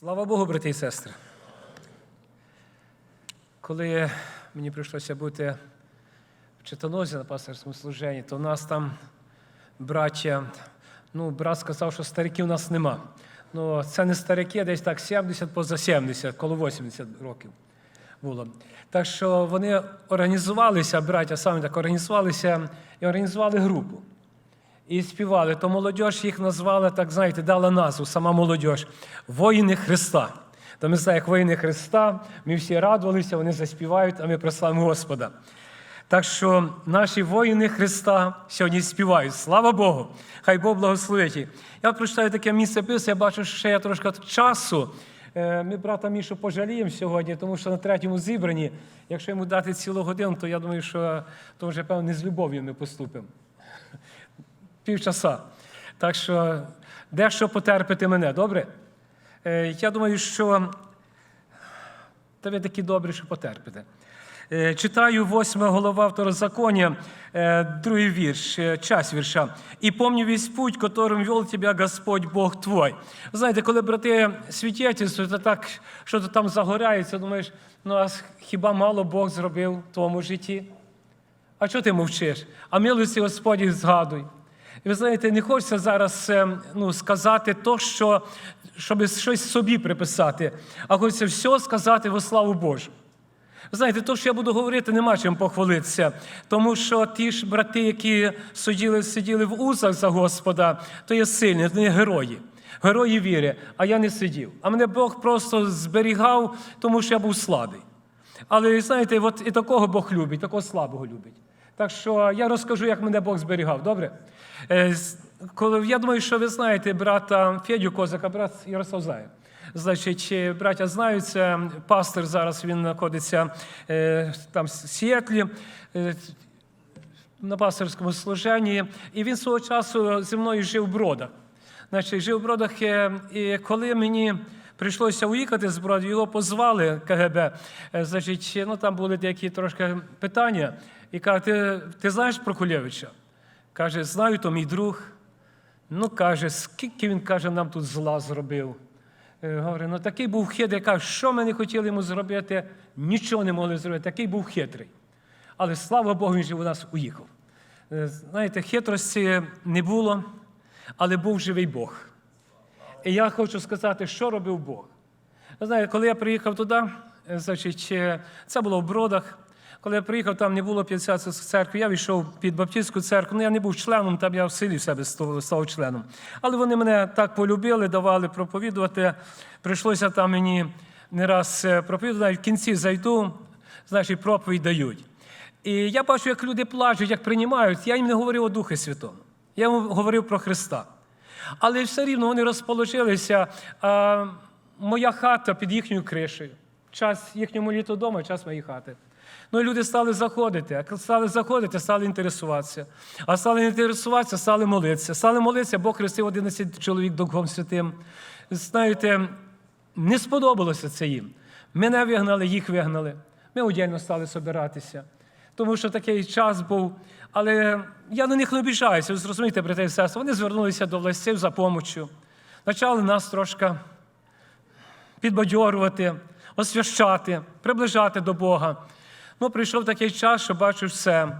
Слава Богу, брати і сестри. Коли мені прийшлося бути в Читанозі на пасторському служенні, то в нас там браття, ну, брат сказав, що стариків у нас нема. Ну, це не старики, десь так 70 поза 70, коло 80 років було. Так що вони організувалися, браття саме так організувалися і організували групу. І співали, то молодь їх назвала, так знаєте, дала назву, сама молодь Воїни Христа. То ми знаємо, як воїни Христа, ми всі радувалися, вони заспівають, а ми прославимо Господа. Так що наші воїни Христа сьогодні співають. Слава Богу! Хай Бог благословить. їх. Я прочитаю таке місце пису, я бачу, що ще є трошки часу. Е, Ми брата Мішу пожаліємо сьогодні, тому що на третьому зібранні, якщо йому дати цілу годину, то я думаю, що то вже певно не з любов'ю ми поступимо півчаса. Так що дещо потерпите мене, добре? Е, Я думаю, що та ви такі добрі, що потерпите. Е, Читаю 8 голова второзаконія, е, другий вірш, час вірша. «І помни весь путь, которым вел тебя Господь Бог твой». Знаєте, коли брати свідчительствують, то так, що то там загоряється, думаєш, ну а хіба мало Бог зробив в твоєму житті? А чого ти мовчиш? А милості Господі згадуй. І ви знаєте, не хочеться зараз е, ну, сказати то, що, щоб щось собі приписати, а хочеться все сказати во славу Божу. Ви знаєте, то, що я буду говорити, нема чим похвалитися, тому що ті ж брати, які сиділи, сиділи в узах за Господа, то є сильні, вони герої. Герої віри, а я не сидів. А мене Бог просто зберігав, тому що я був слабий. Але знаєте, от і такого Бог любить, такого слабого любить. Так що я розкажу, як мене Бог зберігав, добре? Е, Коли, я думаю, що ви знаєте брата Федю Козака, брат Ярослав Заєв. Значить, е, браття знають, це пастор зараз він знаходиться е, там в Сіетлі. на пасторському служенні, і він свого часу зі мною жив в бродах. Значить, жив в бродах, і коли мені прийшлося уїхати з бродів, його позвали КГБ. е, Значить, ну там були деякі трошки питання. І каже, ти, ти знаєш про Кулєвича? Каже, знаю, то мій друг. Ну, каже, скільки він каже, нам тут зла зробив. Е, Говорить, ну такий був хитрий. Каже, що ми не хотіли йому зробити, нічого не могли зробити. Такий був хитрий. Але слава Богу, він же у нас уїхав. Е, Знаєте, хитрості не було, але був живий Бог. І я хочу сказати, що робив Бог. Ви знаєте, коли я приїхав туди, е, значить, е, це було в Бродах. Коли я приїхав, там не було 50 церкви, я війшов під Баптистську церкву. Ну, я не був членом, там я в селі в себе став членом. Але вони мене так полюбили, давали проповідувати. Прийшлося там мені не раз е, проповідувати. В кінці зайду, значить, проповідь дають. І я бачу, як люди плачуть, як приймають. Я їм не говорив о Духі Святому. Я їм говорив про Христа. Але все рівно вони розположилися. А, моя хата під їхньою кришею. Час їхньому літо вдома, час моєї хати. Ну і люди стали заходити, а стали заходити, стали інтересуватися. А стали інтересуватися, стали молитися. Стали молитися, Бог хрестив 11 чоловік Духом Святим. Знаєте, не сподобалося це їм. Мене вигнали, їх вигнали. Ми удільно стали собиратися. Тому що такий час був. Але я на них не обіжаюся, зрозумієте, брати і сестри. Вони звернулися до властів за допомогою. Почали нас трошки підбадьорувати, освящати, приближати до Бога. Ну, прийшов такий час, що бачу все.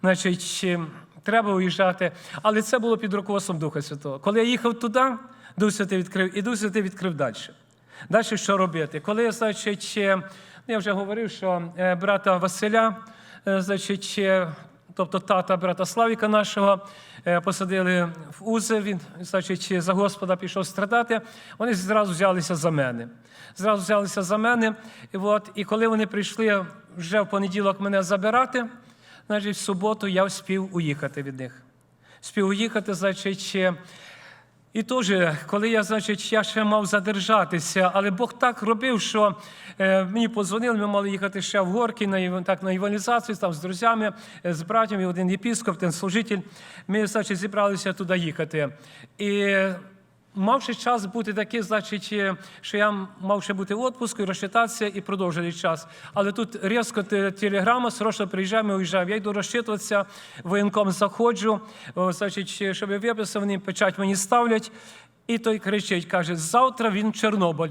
Значить, треба уїжджати. Але це було під руководством Духа Святого. Коли я їхав туди, Дух Святий відкрив, і Дух Святий відкрив далі. Далі що робити? Коли значить, ну, я вже говорив, що е, брата Василя, е, значить, е, тобто тата брата Славіка нашого, е, посадили в Узе, він, значить, за Господа пішов страдати. Вони зразу взялися за мене. Зразу взялися за мене. І, от, і коли вони прийшли вже в понеділок мене забирати, значить, в суботу я вспів уїхати від них. Спів уїхати, значить. І теж, коли я, значить, я ще мав задержатися, але Бог так робив, що е, мені подзвонили, ми мали їхати ще в Горки на, так, на іванізацію там, з друзями, е, з братями, один єпіскоп, один служитель. Ми, значить, зібралися туди їхати. І мавши час бути такий, значить, е, що я мав ще бути в відпуску, і розчитатися і продовжили час. Але тут різко те- телеграма, срочно приїжджаємо, уїжджаємо. Я йду розчитуватися, воєнком заходжу, значить, щоб я виписав, вони печать мені ставлять. І той кричить, каже, завтра він в Чорнобиль.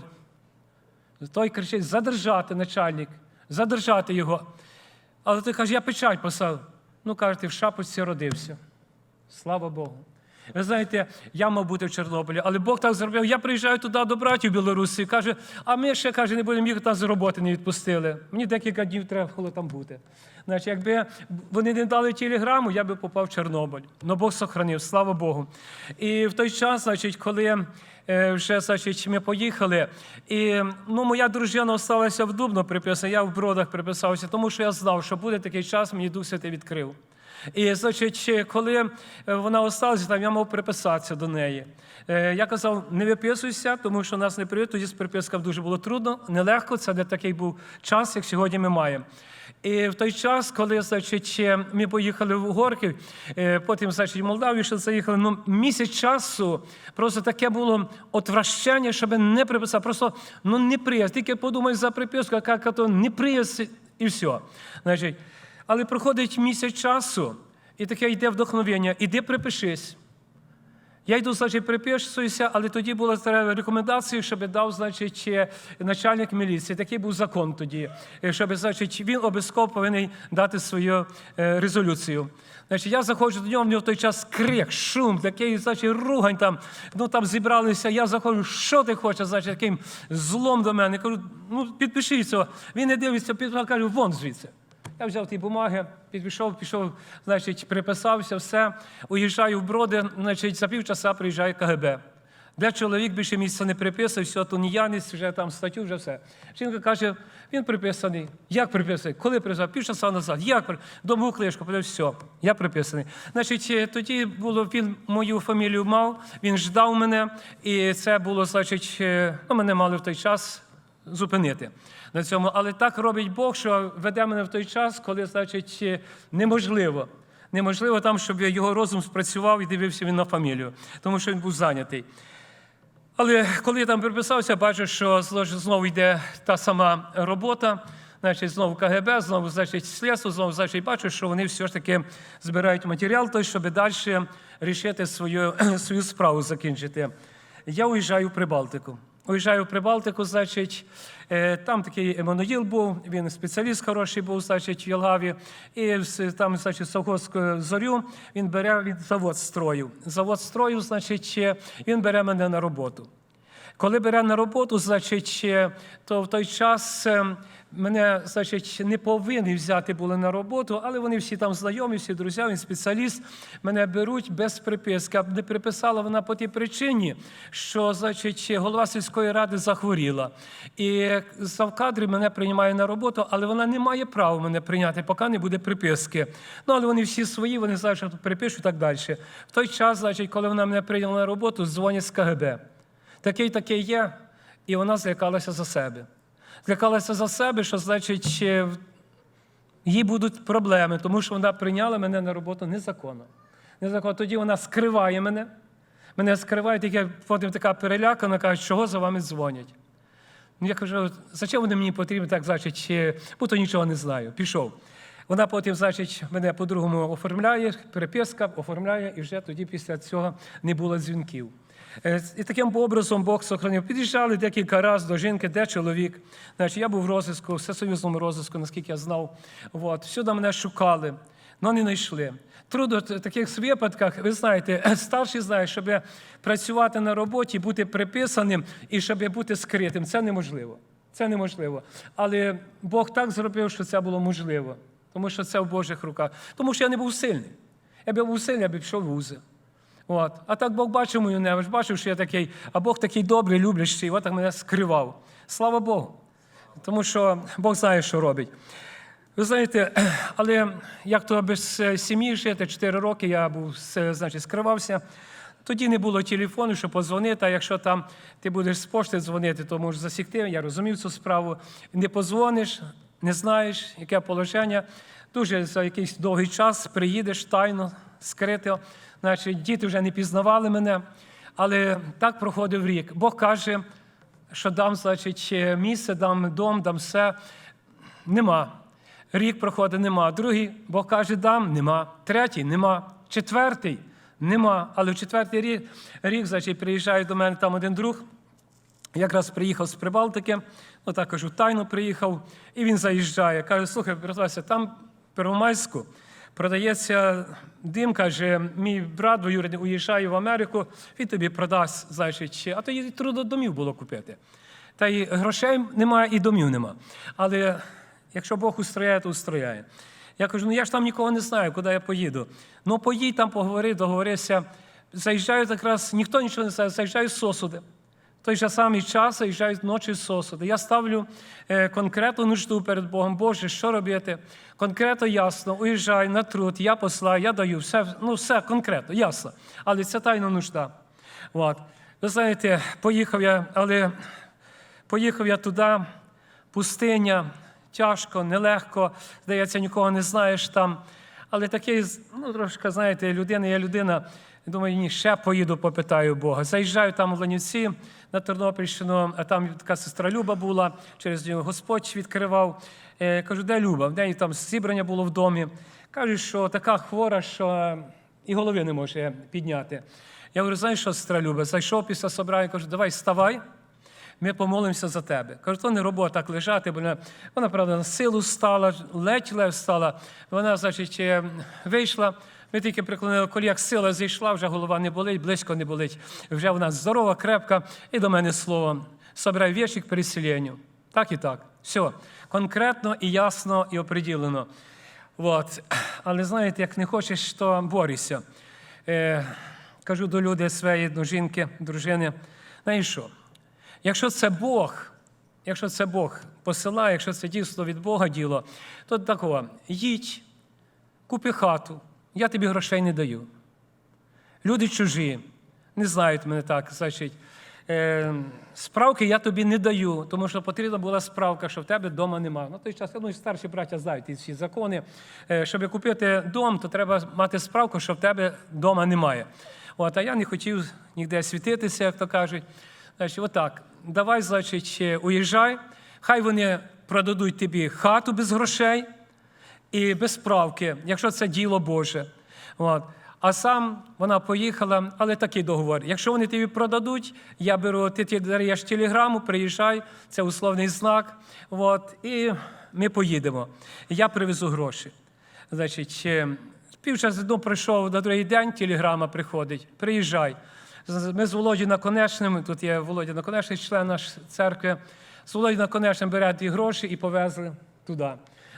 Той кричить: задержати начальник, задержати його. Але ти каже, я печать поставив. Ну, каже, ти в шапочці родився. Слава Богу. Ви знаєте, я мав бути в Чорнобилі, але Бог так зробив. Я приїжджаю туди до братів Білорусі каже, а ми ще каже, не будемо нас з роботи не відпустили. Мені декілька днів треба було там бути. Значить, якби вони не дали телеграму, я би попав в Чорнобиль. Но Бог сохранив, слава Богу. І в той час, значить, коли е, вже значить, ми поїхали, і ну, моя дружина осталася в Дубно приписана, я в бродах приписався, тому що я знав, що буде такий час, мені Дух Святий відкрив. І, значить, коли е, вона осталася, там я мав приписатися до неї. Е, Я казав, не виписуйся, тому що нас не прийде. Тоді з приписками дуже було трудно, нелегко. Це не такий був час, як сьогодні ми маємо. І в той час, коли значить, ми поїхали в Горків, е, потім значить, в Молдавію ще заїхали, ну, місяць часу просто таке було отвращення, щоб не приписати. Просто ну, не прияз. Тільки подумай за приписку, яка то не прияз, і все. Значить, але проходить місяць часу, і таке йде вдохновення. Іди припишись. Я йду, значить, приписуюся, але тоді була рекомендація, щоб дав, значить, начальник міліції. Такий був закон тоді, е, щоб, значить, він обов'язково повинен дати свою е, резолюцію. Значить, я заходжу до нього, в нього в той час крик, шум, такий, значить, ругань там, ну там зібралися. Я заходжу, що ти хочеш, значить, таким злом до мене. Кажу, ну підпишіться. Він не дивиться, підписав, кажу, вон звідси. Я взяв ті бумаги, підійшов, пішов, значить, приписався, все. Уїжджаю в броди, значить, за півчаса приїжджає КГБ. Де чоловік більше місця не приписав, все, то ніяність, вже там статтю, вже все. Жінка каже, він приписаний. Як приписаний? Коли приписав? Півчаса назад. Як при- Дому книжку, подав, все, я приписаний. Значить, е, тоді було, він мою фамілію мав, він ждав мене, і це було, значить, е, ну, мене мали в той час зупинити на цьому. Але так робить Бог, що веде мене в той час, коли, значить, неможливо. Неможливо там, щоб його розум спрацював і дивився він на фамілію, тому що він був зайнятий. Але коли я там приписався, бачу, що знову йде та сама робота. Значить, знову КГБ, знову значить, слідство, знову значить, бачу, що вони все ж таки збирають матеріал, той, щоб далі рішити свою, свою справу закінчити. Я уїжджаю в Прибалтику. Уїжджаю в Прибалтику, значить, е, там такий Еммануїл був, він спеціаліст хороший був, значить, в Єлгаві. І там, значить, совхозську зорю він бере він завод строю. Завод строю, значить, е, він бере мене на роботу. Коли бере на роботу, значить, е, то в той час е, мене, значить, не повинні взяти були на роботу, але вони всі там знайомі, всі друзі, він спеціаліст. Мене беруть без приписки. Не приписала вона по тій причині, що, значить, голова сільської ради захворіла. І завкадри мене приймає на роботу, але вона не має права мене прийняти, поки не буде приписки. Ну, але вони всі свої, вони знають, що тут припишу і так далі. В той час, значить, коли вона мене прийняла на роботу, дзвонять з КГБ такий такий є, і вона злякалася за себе. Злякалася за себе, що значить, їй будуть проблеми, тому що вона прийняла мене на роботу незаконно. Незаконно. Тоді вона скриває мене. Мене скриває, тільки потім така перелякана, каже, чого за вами дзвонять. Ну, я кажу, зачем вони мені потрібні, так, значить, бо то нічого не знаю. Пішов. Вона потім, значить, мене по-другому оформляє, переписка, оформляє, і вже тоді після цього не було дзвінків. Е, І таким образом Бог сохранив. Під'їжджали декілька разів до жінки, де чоловік. Значить, я був в розвитку, всесоюзному розвитку, наскільки я знав. От. Всюди мене шукали, але не знайшли. Трудно в таких випадках, ви знаєте, старший знає, щоб працювати на роботі, бути приписаним і щоб бути скритим. Це неможливо. Це неможливо. Але Бог так зробив, що це було можливо. Тому що це в Божих руках. Тому що я не був сильний. Я був сильний, я б пішов в вузи. От. А так Бог бачив мою немощ, бачив, що я такий, а Бог такий добрий, люблячий, от так мене скривав. Слава Богу. Тому що Бог знає, що робить. Ви знаєте, але як то без е, сім'ї жити, 4 роки я був, значить, скривався. Тоді не було телефону, щоб подзвонити, а якщо там ти будеш з пошти дзвонити, то можеш засікти. Я розумів цю справу. Не позвониш, не знаєш, яке положення. Дуже за якийсь довгий час приїдеш тайно, скрито. Значить, діти вже не пізнавали мене. Але так проходив рік. Бог каже, що дам, значить, місце, дам дом, дам все. Нема. Рік проходить, нема. Другий, Бог каже, дам, нема. Третій нема. Четвертий нема. Але в четвертий рік, рік значить, приїжджає до мене там один друг. Якраз приїхав з Прибалтики, ну так кажу, тайно приїхав, і він заїжджає. Каже: слухай, братася, там в Первомайську продається дим, каже, мій брат двоюрідний уїжджає в Америку, він тобі продасть, значить, а то їй трудодомів було купити. Та й грошей немає, і домів нема. Але якщо Бог устрояє, то устрояє. Я кажу, ну я ж там нікого не знаю, куди я поїду. Ну поїдь там, поговори, договорися. Заїжджають якраз, ніхто нічого не знає, заїжджають сосуди. В той же самий час заїжджають ночі в сосуди. Я ставлю е, конкретну нужду перед Богом, Боже, що робити? Конкретно ясно, уїжджай на труд, я посла, я даю, все, ну все конкретно, ясно. Але це тайна нужда. От. Ви знаєте, поїхав я, але поїхав я туди, пустиня, тяжко, нелегко, здається, нікого не знаєш там. Але такий, ну, трошки, знаєте, людина є людина. Думаю, ні, ще поїду, попитаю Бога. Заїжджаю там у Ланівці на Тернопільщину, а там така сестра Люба була, через нього Господь відкривав. Е, кажу, де Люба? В неї там зібрання було в домі. Кажуть, що така хвора, що і голови не може підняти. Я говорю, знаєш що, сестра Люба? Зайшов після собрання, кажу, давай вставай, ми помолимося за тебе. Кажу, то не робота так лежати, бо вона, вона правда, на силу стала, ледь-ледь стала. Вона, значить, е, вийшла. Ми тільки приклонили колі, як сила зійшла, вже голова не болить, близько не болить. Вже вона здорова, крепка, і до мене слово. Собирай віршик к переселенню. Так і так. Все. Конкретно і ясно, і оприділено. От. Але знаєте, як не хочеш, то борися. Е, кажу до людей своєї до жінки, дружини, знаєш що? Якщо це Бог, якщо це Бог посилає, якщо це дійсно від Бога діло, то такого, їдь, купи хату, я тобі грошей не даю. Люди чужі, не знають мене так, значить. Е, справки я тобі не даю, тому що потрібна була справка, що в тебе вдома немає. На той час, думаю, старші браття знають ці закони. Е, щоб купити дом, то треба мати справку, що в тебе вдома немає. От, а я не хотів ніде світитися, як то кажуть. Значить, отак, давай, значить, е, уїжджай, хай вони продадуть тобі хату без грошей і без справки, якщо це діло Боже. От. А сам вона поїхала, але такий договор. Якщо вони тобі продадуть, я беру, ти даєш телеграму, приїжджай, це условний знак. От, і ми поїдемо. Я привезу гроші. Значить, е, півчас ну, прийшов на другий день, телеграма приходить, приїжджай. Ми з Володю Наконечним, тут є Володя Наконечний, член нашої церкви. З Володю Наконечним бере ті гроші і повезли туди.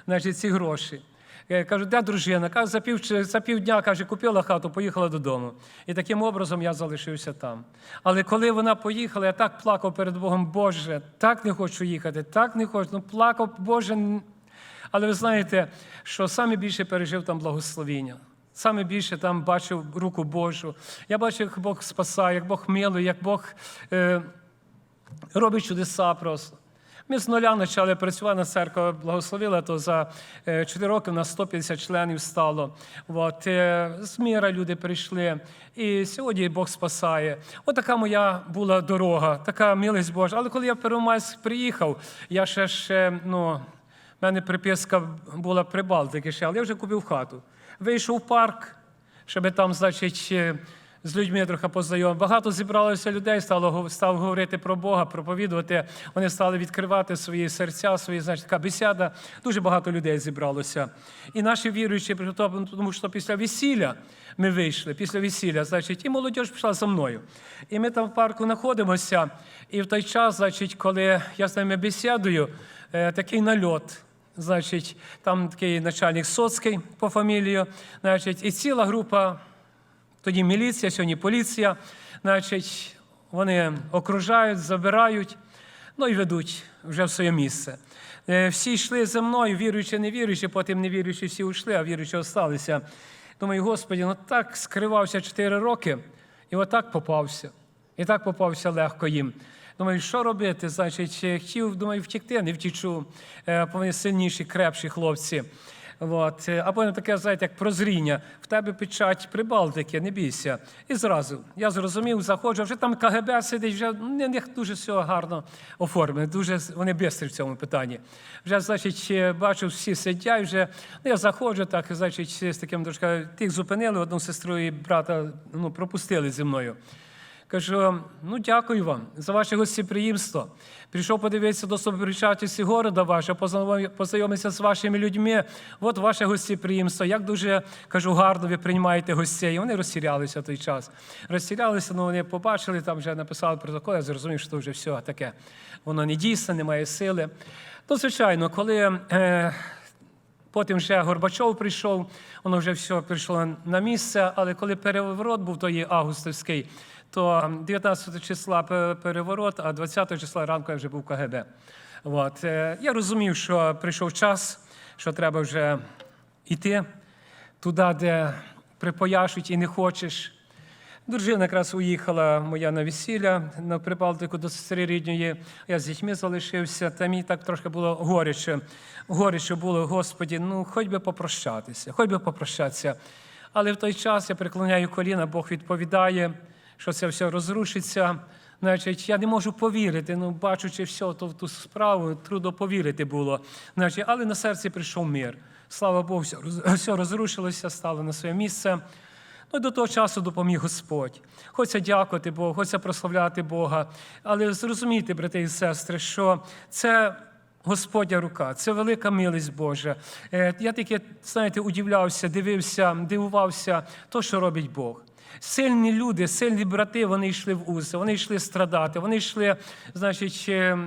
Значить, ці гроші. Я кажу, де дружина? Каже, за, пів, за півдня каже, купила хату, поїхала додому. І таким образом я залишився там. Але коли вона поїхала, я так плакав перед Богом, Боже, так не хочу їхати, так не хочу. Ну, плакав, Боже. Але ви знаєте, що саме більше пережив там благословіння. Саме більше там бачив руку Божу. Я бачив, як Бог спасає, як Бог милує, як Бог е, робить чудеса просто. Ми з нуля почали працювати на церква, благословила, то за 4 роки у нас 150 членів стало. От, е, з міра люди прийшли. І сьогодні Бог спасає. От така моя була дорога, така милість Божа. Але коли я в Первомайськ приїхав, я ще ще, ну, в мене приписка була при Балтики ще, але я вже купив хату. Вийшов в парк, щоб там, значить, е, з людьми трохи познайомити. Багато зібралося людей, стало став говорити про Бога, проповідувати. Вони стали відкривати свої серця, свої, значить, така бесіда. Дуже багато людей зібралося. І наші віруючі, приготовлені, тому що після весілля ми вийшли, після весілля, значить, і молодь пішла за мною. І ми там в парку знаходимося. І в той час, значить, коли я з ними бесідую, е, такий нальот. Значить, там такий начальник Соцький по фамілію, значить, і ціла група, тоді міліція, сьогодні поліція, значить, вони окружають, забирають, ну і ведуть вже в своє місце. Е, Всі йшли за мною, віруючи, не віруючи, потім не віруючи, всі йшли, а віруючі залишилися. Думаю, Господі, ну так скривався 4 роки, і отак попався. І так попався легко їм. Думаю, що робити? Значить, е, хотів, думаю, втікти, не втічу. Е, Вони сильніші, крепші хлопці. От. е, Або не таке, знаєте, як прозріння. В тебе печать Прибалтики, не бійся. І зразу я зрозумів, заходжу, вже там КГБ сидить, вже ну, в них дуже все гарно оформлено, дуже вони бистрі в цьому питанні. Вже, значить, е, бачу, всі сидять вже. Ну, я заходжу, так, значить, з таким трошки, тих зупинили, одну сестру і брата ну, пропустили зі мною. Кажу, ну дякую вам за ваше гостеприємство. Прийшов подивитися до соборичатості города вашого, познайомитися з вашими людьми. От ваше гостеприємство. Як дуже кажу, гарно ви приймаєте гостей. І вони розсірялися в той час. Розсірялися, ну вони побачили, там вже написали протокол, я зрозумів, що це вже все таке. Воно не дійсне, немає сили. Ну, звичайно, коли. Е, Потім вже Горбачов прийшов, воно вже все прийшло на місце. Але коли переворот був той августовський, то 19 числа переворот, а 20 числа ранку я вже був КГБ. От. е, Я розумів, що прийшов час, що треба вже йти туди, де припояшуть і не хочеш. Дружина якраз уїхала моя на весілля на Прибалтику до сестри рідної. Я з дітьми залишився, та мені так трошки було горяче. Горяче було, Господі, ну хоч би попрощатися, хоч би попрощатися. Але в той час я преклоняю коліна, Бог відповідає, що це все розрушиться. Значить, я не можу повірити, ну бачучи все то в ту справу, трудно повірити було. Значить, але на серці прийшов мир. Слава Богу, все розрушилося, стало на своє місце. Ну, до того часу допоміг Господь. Хочеться дякувати Богу, хочеться прославляти Бога. Але зрозумійте, брати і сестри, що це Господня рука, це велика милість Божа. Е, Я таке, знаєте, удивлявся, дивився, дивувався, то, що робить Бог. Сильні люди, сильні брати, вони йшли в узи, вони йшли страдати, вони йшли, значить, е,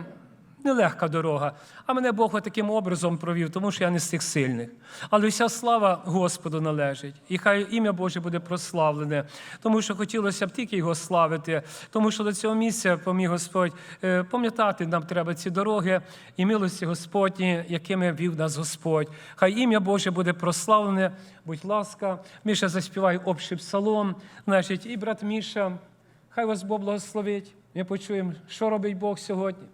нелегка дорога. А мене Бог таким образом провів, тому що я не з тих сильних. Але вся слава Господу належить. І хай ім'я Боже буде прославлене, тому що хотілося б тільки його славити, тому що до цього місця поміг Господь. Е, Пам'ятати нам треба ці дороги і милості Господні, якими вів нас Господь. Хай ім'я Боже буде прославлене. Будь ласка, Міша заспівай общий псалом. Значить, і брат Міша, хай вас Бог благословить. Ми почуємо, що робить Бог сьогодні.